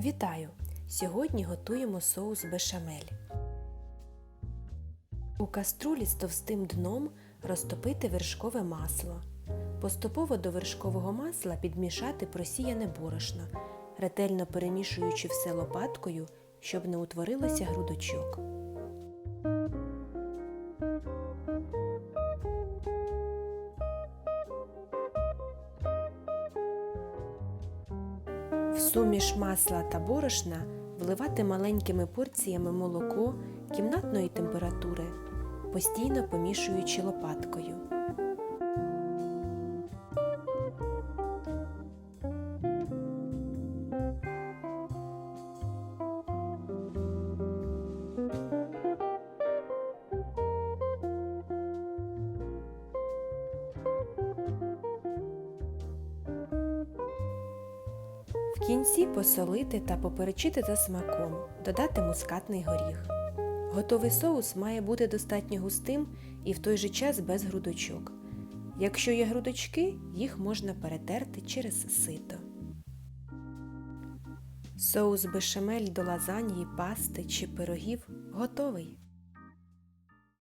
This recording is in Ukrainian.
Вітаю! Сьогодні готуємо соус бешамель. У каструлі з товстим дном розтопити вершкове масло. Поступово до вершкового масла підмішати просіяне борошно, ретельно перемішуючи все лопаткою, щоб не утворилося грудочок. В суміш масла та борошна вливати маленькими порціями молоко кімнатної температури, постійно помішуючи лопаткою. В кінці посолити та поперечити за смаком, додати мускатний горіх. Готовий соус має бути достатньо густим і в той же час без грудочок. Якщо є грудочки, їх можна перетерти через сито. Соус бешамель до лазаньї, пасти чи пирогів готовий.